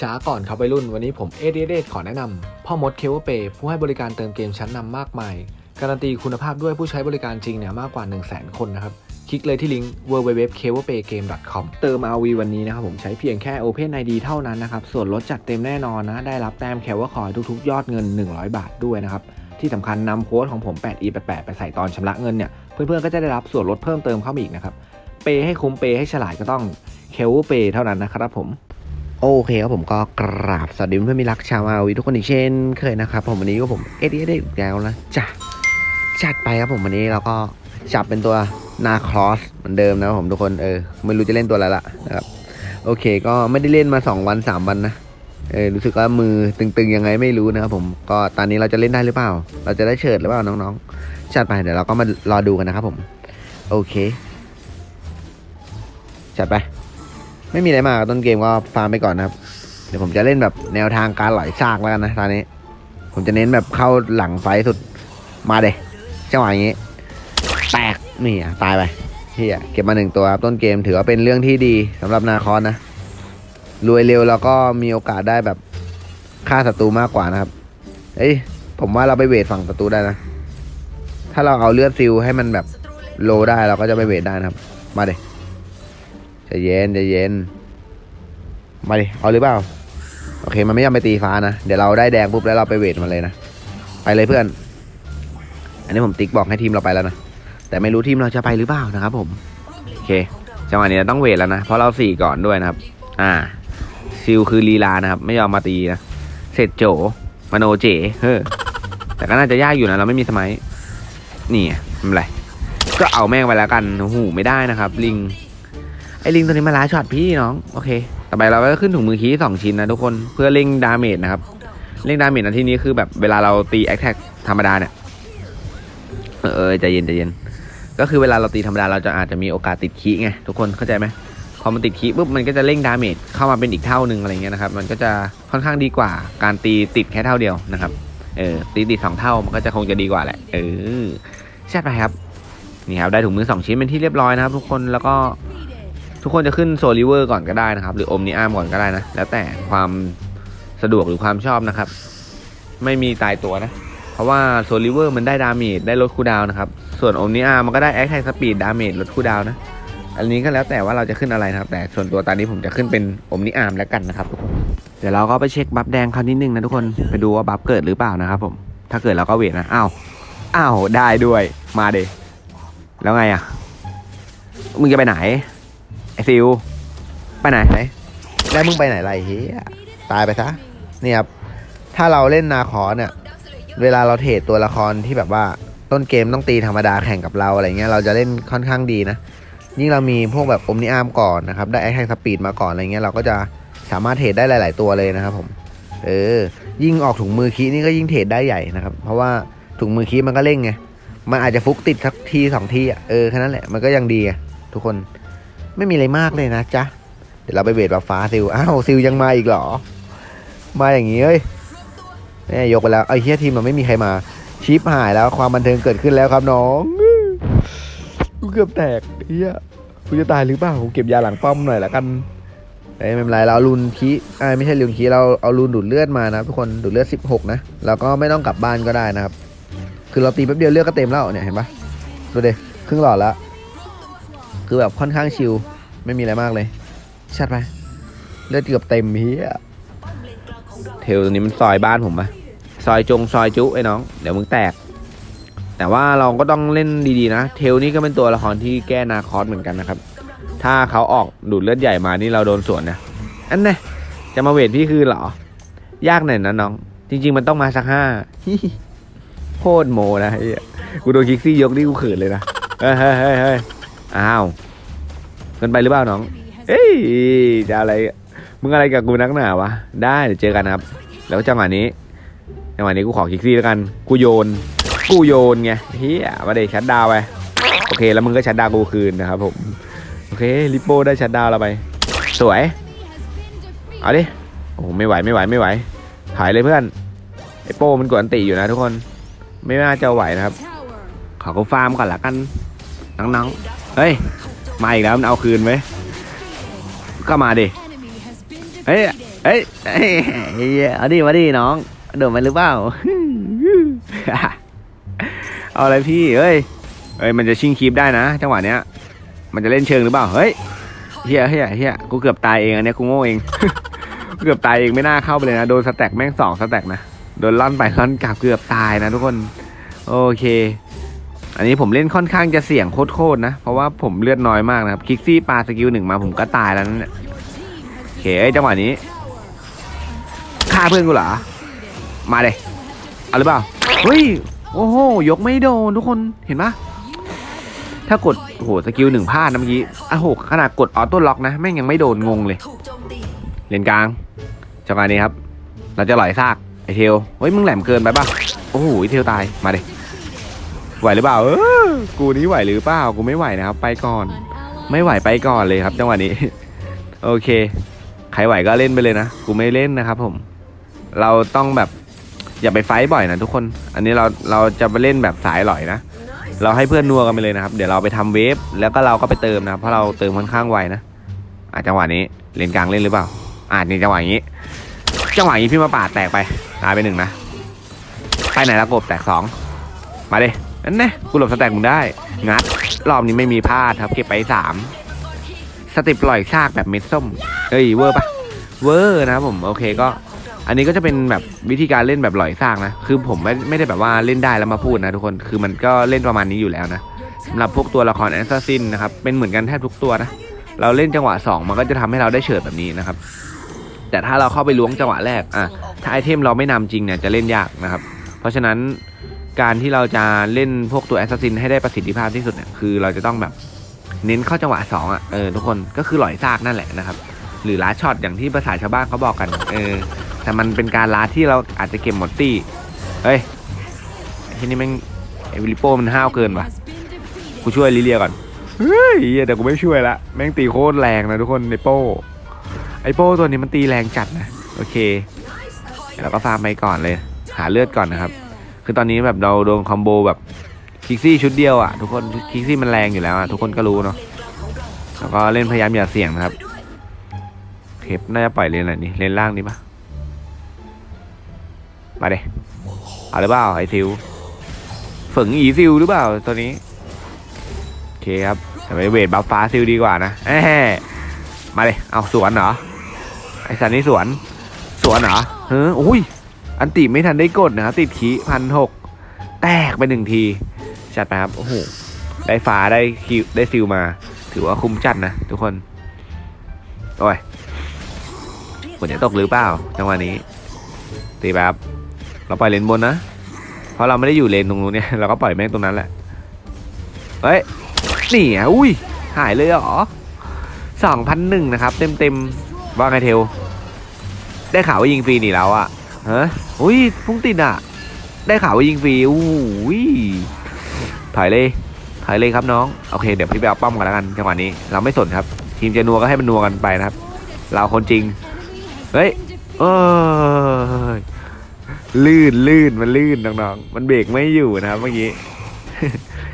ช้าก่อนครับวัยรุ่นวันนี้ผมเอเดเดขอแนะนำพ่อมดเคเวเปผู้ให้บริการเติมเกมชั้นนำมากมาย การันตีคุณภาพด้วยผู้ใช้บริการจริงเนี่ยมากกว่า 1 0 0 0 0แคนนะครับ คลิกเลยที่ลิงก์ www.kewapay.game.com เติม RV วันนี้นะครับผมใช้เพียงแค่ Open ID เท่านั้นนะครับ ส่วนลดจัดเต็มแน่นอนนะ ได้รับแต้มแควคอยทุกๆ ยอดเงิน 100 บาทด้วยนะครับ ที่สำคัญนำโค้ดของผม 8e88 ไปใส่ตอนชำระเงินเนี่ยเพื่อนๆก็จะได้รับส่วนลดเพิ่มเติมเข้ามาอีกนะครับเปย์ให้คุ้มเปย์ให้ฉลาดก็ต้องเคเวเปเท่านั้นนะครับผม โอเคครับผมก็กราบสวัสดีเพื่อนมิรักชาวอาวีทุกคนอีกเช่นเคยนะครับผมวันนี้ก็ผมเอ็ดเอ็ดอีกแล้วนะจ้ะจัดไปครับผมวันนี้เราก็จับเป็นตัวนาครอสเหมือนเดิมนะครับผมทุกคนเออไม่รู้จะเล่นตัวอะไรละนะครับโอเคก็ไม่ได้เล่นมา 2 วัน 3 วันนะเออรู้สึกว่ามือตึงๆยังไงไม่รู้นะครับผมก็ตอนนี้เราจะเล่นได้หรือเปล่า เราจะได้เฉิดหรือเปล่าน้องๆจัดไปเดี๋ยวเราก็มารอดูกันนะครับผม โอเคจัดไป ไม่มีอะไรมากต้นเกมก็ฟาร์มไปก่อนนะครับ เดี๋ยวผมจะเล่นแบบแนวทางการไหลซากแล้วกันนะตอนนี้ ผมจะเน้นแบบเข้าหลังไฟสุดมาเดจังหวะอย่างนี้ แตกนี่อะตายไปเฮียเก็บมาหนึ่งตัวครับต้นเกมถือว่าเป็นเรื่องที่ดีสำหรับนาคอนนะรวยเร็วแล้วก็มีโอกาสได้แบบฆ่าศัตรูมากกว่านะครับ เอ้ยผมว่าเราไปเวทฝั่งศัตรูได้นะ ถ้าเราเอาเลือดซิลให้มันแบบโลได้เราก็จะไปเวทได้นะครับ มาเดใจะเย็นใจเย็น มาดิ เอาหรือเปล่า โอเค มันไม่ยอมไปตีฟ้านะ เดี๋ยวเราได้แดงปุ๊บแล้วเราไปเวทมันเลยนะ ไปเลยเพื่อน อันนี้ผมติ๊กบอกให้ทีมเราไปแล้วนะ แต่ไม่รู้ทีมเราจะไปหรือเปล่านะครับผม โอเค จังหวะนี้เราต้องเวทแล้วนะ เพราะเราสี่ก่อนด้วยนะครับ อ่า ซิลคือลีลานะครับ ไม่ยอมมาตีนะ เสร็จโจมโนเจ เฮ้อ แต่ก็น่าจะยากอยู่นะ เราไม่มีสมัย นี่ไงไม่เป็นไร ก็เอาแม่งไปแล้วกัน โอ้โห ไม่ได้นะครับ ลิง ไอลิงตัวนี้มาล้าช็อตพี่น้องโอเค ต่อไปเราก็ขึ้นถุงมือคีสองชิ้นนะทุกคนเพื่อเร่งดาเมจนะครับเร่งดาเมจในที่นี้คือแบบเวลาเราตีแอคแท็กธรรมดาเนี่ยเออใจเย็นใจเย็น ก็คือเวลาเราตีธรรมดาเราจะอาจจะมีโอกาสติดคีไงทุกคนเข้าใจไหมพอมันติดคีปุ๊บมันก็จะเร่งดาเมจเข้ามาเป็นอีกเท่าหนึ่งอะไรเงี้ยนะครับมันก็จะค่อนข้างดีกว่าการตีติดแค่เท่าเดียวนะครับเออตีติดสองเท่ามันก็จะคงจะดีกว่าแหละเออใช่ไปครับนี่ครับได้ถุงมือสองชิ้นเป็นที่เรียบร้อยนะครับ ทุกคนแล้วก็ ทุกคนจะขึ้นโซลิเวอร์ก่อนก็ได้นะครับ หรืออมนิอามก่อนก็ได้นะ แล้วแต่ความสะดวกหรือความชอบนะครับ ไม่มีตายตัวนะ เพราะว่าโซลิเวอร์มันได้ดาเมจได้ลดคูดาวนะครับ ส่วนอมนิอามันก็ได้แอคแท็กสปีดดาเมจลดคูดาวนะ อันนี้ก็แล้วแต่ว่าเราจะขึ้นอะไรนะครับ แต่ส่วนตัวตอนนี้ผมจะขึ้นเป็นอมนิอามแล้วกันนะครับทุกคนเดี๋ยวเราก็ไปเช็คบัฟแดงเขานิดนึงนะทุกคนไปดูว่าบัฟเกิดหรือเปล่านะครับผมถ้าเกิดเราก็เวทนะอ้าวอ้าวได้ด้วยมาเดแล้วไงอะมึงจะไปไหน ซิวไปไหนแล้วมึงไปไหนไรเฮียตายไปซะนี่ครับถ้าเราเล่นนาคอเนี่ย เวลาเราเทรดตัวละครที่แบบว่าต้นเกมต้องตีธรรมดาแข่งกับเราอะไรเงี้ยเราจะเล่นค่อนข้างดีนะ ยิ่งเรามีพวกแบบอมนิอามก่อนนะครับ ได้แอคแท็กสปีดมาก่อนอะไรเงี้ยเราก็จะสามารถเทรดได้หลาย ๆ ตัวเลยนะครับผม เออ ยิ่งออกถุงมือคีนี่ก็ยิ่งเทรดได้ใหญ่นะครับ เพราะว่าถุงมือคีมันก็เร่งไง มันอาจจะฟุกติดสักทีสองทีอะ เออแค่นั้นแหละ มันก็ยังดีทุกคน ไม่มีอะไรมากเลยนะจ๊ะ เดี๋ยวเราไปเวทบัฟฟ้าซิล อ้าวซิลยังมาอีกเหรอ มาอย่างงี้เอ้ยแม่ยกไปแล้วไอ้เฮียทีมมันไม่มีใครมา ชิปหายแล้วความบันเทิงเกิดขึ้นแล้วครับน้องกูเกือบแตกเฮียกูจะตายหรือเปล่ากูเก็บยาหลังป้อมหน่อยละกันเอ้ยไม่เป็นไรเราเอารุนคีอ่าไม่ใช่รุนคีเราเอารุนดูดเลือดมานะทุกคนดูดเลือด 16 นะแล้วก็ไม่ต้องกลับบ้านก็ได้นะครับ คือเราตีแป๊บเดียวเลือดก็เต็มแล้วเนี่ยเห็นปะดูเดิครึ่งหลอดแล้ว คือแบบค่อนข้างชิลไม่มีอะไรมากเลยชัดไปเลือดเกือบเต็มเฮียเทลตัวนี้มันซอยบ้านผมปะซอยจงซอยจุไอ้น้อง เดี๋ยวมึงแตก แต่ว่าเราก็ต้องเล่นดีๆนะ เทลนี่ก็เป็นตัวละครที่แก้นาคอสเหมือนกันนะครับ ถ้าเขาออกดูดเลือดใหญ่มานี่เราโดนสวนนะอันนี้จะมาเวทพี่คือเหรอ ยากหน่อยนะน้อง จริง ๆ มันต้องมาสักห้าโคตรโมนะไอ้กูโดนคิกซี่ยกนี่กูเขินเลยนะเฮ้ยเฮ้ยเฮ้ย อ้าวเกินไปหรือเปล่าน้อง เอ้ยจะอะไร มึงอะไรกับกูนักหนาวะ ได้เดี๋ยวเจอกันครับ แล้วจังหวะนี้จังหวะนี้กูขอคิกซี่แล้วกัน กูโยน กูโยนไงเฮียมาเดชัดดาวไป โอเค แล้วมึงก็ชัดดาวกูคืนนะครับผม โอเคลิปโป้ได้ชัดดาวเราไป สวย เอาดิ โอ้ไม่ไหวไม่ไหวไม่ไหวถ่ายเลยเพื่อน ไอโป้มันกวนตีอยู่นะทุกคน ไม่น่าจะไหวนะครับ ขอกูฟาร์มก่อนละกันน้องๆ เฮ้ย มาอีกแล้วมันเอาคืนไหมก็มาดิ เฮ้ยเอ้ยเอ้ยเอ้ย เอาดิมาดิน้อง โดดมาหรือเปล่า เอาอะไรพี่เอ้ยเอ้ย มันจะชิงคีปได้นะจังหวะเนี้ย มันจะเล่นเชิงหรือเปล่า เฮ้ย เฮียเฮียเฮียกูเกือบตายเองอันเนี้ยกูโง่เอง เกือบตายเองไม่น่าเข้าไปเลยนะ โดนสแต็กแม่งสองสแต็กนะ โดนล่อนไปล่อนกลับเกือบตายนะทุกคน โอเค อันนี้ผมเล่นค่อนข้างจะเสี่ยงโคตรๆนะ เพราะว่าผมเลือดน้อยมากนะครับ คิกซี่ปาสกิลหนึ่งมาผมก็ตายแล้วนั่นแหละโอเคจังหวะนี้ฆ่าเพื่อนกูเหรอ มาเลยเอาหรือเปล่า เฮ้ย โอ้โห ยกไม่โดนทุกคนเห็นปะถ้ากดโหสกิลหนึ่งพลาดนะเมื่อกี้อ้โหขนาดกดออโต้ล็อกนะ แม่งยังไม่โดนงงเลย เลนกลางจังหวะนี้ครับ เราจะหลอยซากไอเทล เฮ้ย มึงแหลมเกินไปป่ะ โอ้โหไอเทลตาย มาดิ ไหวหรือเปล่าเออกูนี้ไหวหรือเปล่ากูไม่ไหวนะครับ ไปก่อน ไม่ไหวไปก่อนเลยครับ จังหวะนี้ โอเค ใครไหวก็เล่นไปเลยนะกูไม่เล่นนะครับ ผม เราต้องแบบอย่าไปไฟบ่อยนะทุกคน อันนี้เราเราจะไปเล่นแบบสายหลอยนะเราให้เพื่อนนัวกันไปเลยนะครับ เดี๋ยวเราไปทำเวฟแล้วก็เราก็ไปเติมนะเพราะเราเติมค่อนข้างไวนะอะจังหวะนี้เลนกลางเล่นหรือเปล่าอ่านี่จังหวะนี้ จังหวะนี้พี่มาปาดแตกไปตายไปหนึ่งนะไปไหนละกบแตกสองมาดิ นั่นน่กูหลบสแต็กมึงได้ งัด รอบนี้ไม่มีพลาดครับ เก็บไปสามสติปปล่อยซากแบบเม็ดส้ม เฮ้ยเวอร์ปะเวอร์นะผมโอเคก็ อันนี้ก็จะเป็นแบบวิธีการเล่นแบบหลอยซากนะ คือผมไม่ไม่ได้แบบว่าเล่นได้แล้วมาพูดนะทุกคน คือมันก็เล่นประมาณนี้อยู่แล้วนะสำหรับพวกตัวละครแอสซัสซินนะครับ เป็นเหมือนกันแทบทุกตัวนะ เราเล่นจังหวะ 2 มันก็จะทำให้เราได้เฉิดแบบนี้นะครับ แต่ถ้าเราเข้าไปล้วงจังหวะแรก อะ ถ้าไอเทมเราไม่นำจริงเนี่ยจะเล่นยากนะครับ เพราะฉะนั้น การที่เราจะเล่นพวกตัวแอสซัสซินให้ได้ประสิทธิภาพที่สุดเนี่ยคือเราจะต้องแบบเน้นเข้าจังหวะ2อะเออทุกคนก็คือหลอยซากนั่นแหละนะครับ หรือล้าช็อตอย่างที่ภาษาชาวบ้านเขาบอกกันเออแต่มันเป็นการล้าที่เราอาจจะเก็บหมดตี้เฮ้ยที่นี่แม่งไอวิลิโป้มันห้าวเกินว่ะกูช่วยลิเลียก่อนเฮ้ยเหี้ยเดี๋ยวกูไม่ช่วยละแม่งตีโคตรแรงนะทุกคนไอโป้ไอโป้ตัวนี้มันตีแรงจัดนะโอเคเราก็ฟาร์มไปก่อนเลย หาเลือดก่อนนะครับ คือตอนนี้แบบเราโดนคอมโบแบบคิกซี่ชุดเดียวอะทุกคนคิกซี่มันแรงอยู่แล้วอะทุกคนก็รู้เนาะแล้วก็เล่นพยายามอย่าเสี่ยงนะครับเทปน่าจะปล่อยเลนอะไรนี่เลนล่างนี่ปะมาเดเอาหรือเปล่าไอซิวฝึงอีซิวหรือเปล่าตัวนี้โอเคครับแต่ไปเวทบัฟฟ้าซิลดีกว่านะแอะมาเลยเอาสวนเหรอไอสันนี่สวน สวนเหรอเฮ้ยอุ้ย อันติไม่ทันได้กดนะครับติดขีพันหกแตกไปหนึ่งที จัดไปครับ โอ้โห ได้ฟ้าได้คิวได้ซิลมา ถือว่าคุ้มจัดนะทุกคน โอ้ยฝนจะตกหรือเปล่า จังหวะนี้ ตีแบบ เราปล่อยเลนบนนะ เพราะเราไม่ได้อยู่เลนตรงนู้นเนี่ย เราก็ปล่อยแม่งตรงนั้นแหละ เฮ้ยนี่อะอุ้ย หายเลยเหรอสองพันหนึ่งนะครับ เต็มเต็มๆว่าไงเทล ได้ข่าวว่ายิงฟรีนี่แล้วอะ ฮะอุ้ยพุ่งติดอะ ได้ข่าวว่ายิงฟรีอุ้ยถอยเลยถอยเลยครับน้อง โอเค เดี๋ยวพี่ไปเอาป้อมกันแล้วกันจังหวะนี้ เราไม่สนครับ ทีมจะนัวก็ให้มันนัวกันไปนะครับ เราคนจริง เฮ้ยเออลื่นลื่นมันลื่นน้องๆ มันเบรกไม่อยู่นะครับเมื่อกี้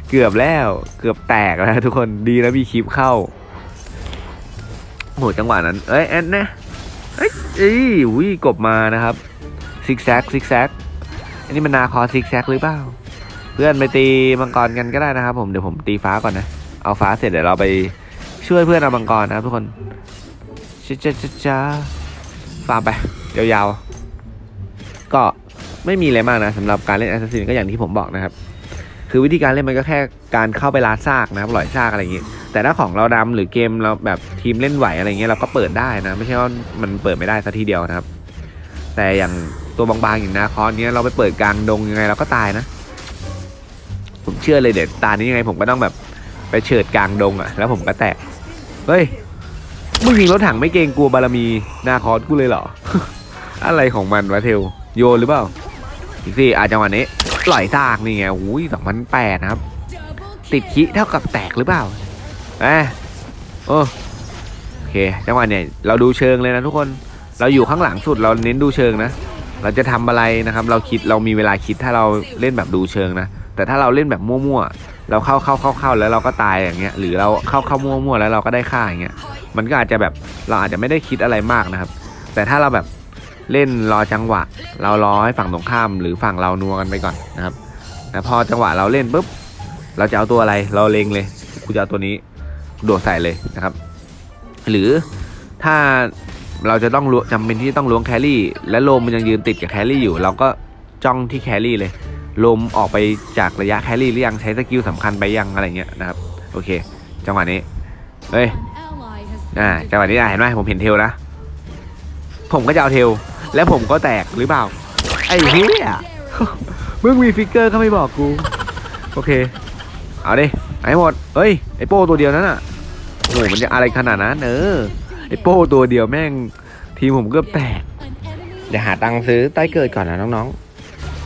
เกือบแล้วเกือบแตกแล้วทุกคนดีนะมีคลิปเข้าโหจังหวะนั้น เอ้ยแอนนะเอ้ยเอ้ยวิกบมานะครับ ซิกแซกซิกแซกอันนี้มันนาคอซิกแซกหรือเปล่า เพื่อนไปตีมังกรกันก็ได้นะครับ ผมเดี๋ยวผมตีฟ้าก่อนนะ เอาฟ้าเสร็จเดี๋ยวเราไปช่วยเพื่อนเอามังกรนะครับทุกคนจ้าจ้าจ้าจ้าฟาร์มไปยาวๆ ก็ไม่มีอะไรมากนะสำหรับการเล่นแอสซัสซินก็อย่างที่ผมบอกนะครับ คือวิธีการเล่นมันก็แค่การเข้าไปลาซากนะครับปล่อยซากอะไรอย่างงี้ แต่ถ้าของเราดำหรือเกมเราแบบทีมเล่นไหวอะไรเงี้ยเราก็เปิดได้นะ ไม่ใช่ว่ามันเปิดไม่ได้สัทีเดียวนะครับ แต่อย่างตัวบางๆอย่างนาคอนเนี้ยเราไปเปิดกลางดงยังไงเราก็ตายนะ ผมเชื่อเลยเดี๋ยวตานี้ยังไงผมก็ต้องแบบไปเฉิดกลางดงอะแล้วผมก็แตก เฮ้ยมึงยิงรถถังไม่เกรงกลัวบารมีนาคอนกูเลยเหรอ อะไรของมันวะเทลโยนหรือเปล่าอีกสิอาจังหวะนี้ปล่อยซากนี่ไงอุ้ยสองพันแปดนะครับ ติดคิเท่ากับแตกหรือเปล่าเอะโอ้โอเค จังหวะเนี่ยเราดูเชิงเลยนะทุกคน เราอยู่ข้างหลังสุดเราเน้นดูเชิงนะ เราจะทำอะไรนะครับ เราคิดเรามีเวลาคิดถ้าเราเล่นแบบดูเชิงนะ แต่ถ้าเราเล่นแบบมั่วๆ เราเข้าเข้าเข้าเข้าแล้วเราก็ตายอย่างเงี้ย หรือเราเข้าเข้ามั่วๆแล้วเราก็ได้ค่าอย่างเงี้ย มันก็อาจจะแบบเราอาจจะไม่ได้คิดอะไรมากนะครับ แต่ถ้าเราแบบเล่นรอจังหวะ เรารอให้ฝั่งตรงข้าม หรือฝั่งเรานัวกันไปก่อนนะครับแล้วพอจังหวะเราเล่นปุ๊บเราจะเอาตัวอะไรเราเล็งเลยกูจะเอาตัวนี้โดดใส่เลยนะครับ หรือถ้า เราจะต้องล้วจำเป็นที่ต้องล้วงแครี่ และโลมมันยังยืนติดกับแครี่อยู่ เราก็จ้องที่แครี่เลยลมออกไปจากระยะแครี่หรือยังใช้สกิลสำคัญไปยังอะไรเงี้ยนะครับ โอเค จังหวะนี้ เฮ้ยอ่าจังหวะนี้อะเห็นไหมผมเห็นเทลนะ ผมก็จะเอาเทล แล้วผมก็แตกหรือเปล่า ไอ้เหี้ยมึงมีฟิกเกอร์ก็ไม่บอกกู โอเค เอาดิเอาให้หมด เฮ้ย ไอ้โป้ตัวเดียวนั้นอะโอ้โหมันจะอะไรขนาดนั้นเออ ไอโป้ตัวเดียวแม่ง ทีมผมเกือบแตกเดี๋ยวหาตังค์ซื้อใต้เกิดก่อนนะน้อง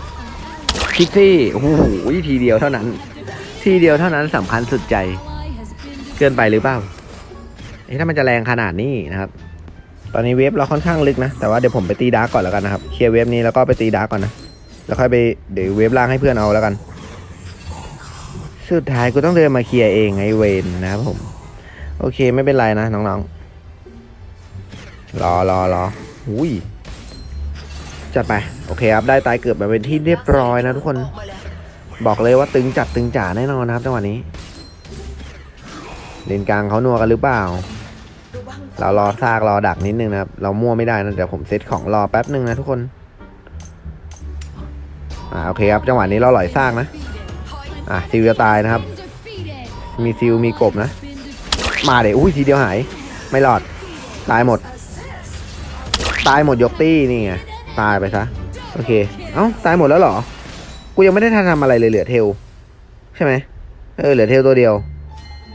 ๆคิกซี่โอ้โหทีเดียวเท่านั้น ทีเดียวเท่านั้นสำคัญสุดใจ เกินไปหรือเปล่าเอ๊ะถ้ามันจะแรงขนาดนี้นะครับ ตอนนี้เวฟเราค่อนข้างลึกนะ แต่ว่าเดี๋ยวผมไปตีดาร์กก่อนแล้วกันนะครับ เคลียร์เวฟนี้แล้วก็ไปตีดาร์กก่อนนะ แล้วค่อยไปเดี๋ยวเวฟล่างให้เพื่อนเอาแล้วกัน สุดท้ายกูต้องเดินมาเคลียร์เองไอเวนนะครับผม โอเคไม่เป็นไรนะน้องๆ รอรอรออุ้ยจัดไป โอเคครับ ได้ตายเกือบมาเป็นที่เรียบร้อยนะทุกคน บอกเลยว่าตึงจัดตึงจ๋าแน่นอนนะครับจังหวะนี้เลนกลางเขานัวกันหรือเปล่า เรารอซากรอดักนิดนึงนะครับ เรามั่วไม่ได้นะเดี๋ยวผมเซตของรอแป๊บนึงนะทุกคน อ่าโอเคครับจังหวะนี้เราหลอยซากนะ อะซิลจะตายนะครับ มีซิลมีกบนะ มาเดี๋ยวอุ้ยทีเดียวหาย ไม่รอดตายหมด ตายหมดยกตี้นี่ไงตายไปซะโอเค เอ้าตายหมดแล้วเหรอ กูยังไม่ได้ทันทำอะไรเลยเหลือเทล ใช่ไหมเออเหลือเทลตัวเดียว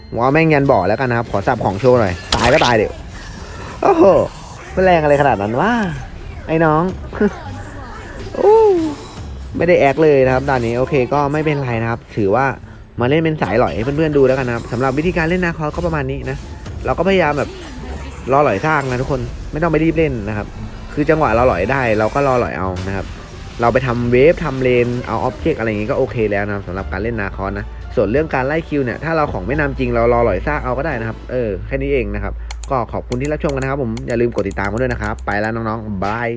ผมเอาแม่งยันบ่อแล้วกันนะครับ ขอสับของโชว์หน่อย ตายก็ตายเดี๋ยวโอ้โหมันแรงอะไรขนาดนั้นวะไอ้น้องโอ้ไม่ได้แอคเลยนะครับด่านนี้โอเคก็ไม่เป็นไรนะครับ ถือว่ามาเล่นเป็นสายหล่อยให้เพื่อนๆดูแล้วกันนะครับสำหรับวิธีการเล่นนาคอก็ประมาณนี้นะเราก็พยายามแบบ รอหล่อยสร้างนะทุกคนไม่ต้องไปรีบเล่นนะครับ คือจังหวะเราหล่อยได้ เราก็รอหล่อยเอานะครับ เราไปทำเวฟทำเลนเอาออบเจกต์อะไรอย่างงี้ก็โอเคแล้วนะครับสำหรับการเล่นนาคอนนะส่วนเรื่องการไล่คิวเนี่ยถ้าเราของไม่นำจริงเรารอหล่อยสร้างเอาก็ได้นะครับเออแค่นี้เองนะครับ ก็ขอบคุณที่รับชมกันนะครับผมอย่าลืมกดติดตามกันด้วยนะครับ ไปแล้วน้องๆบาย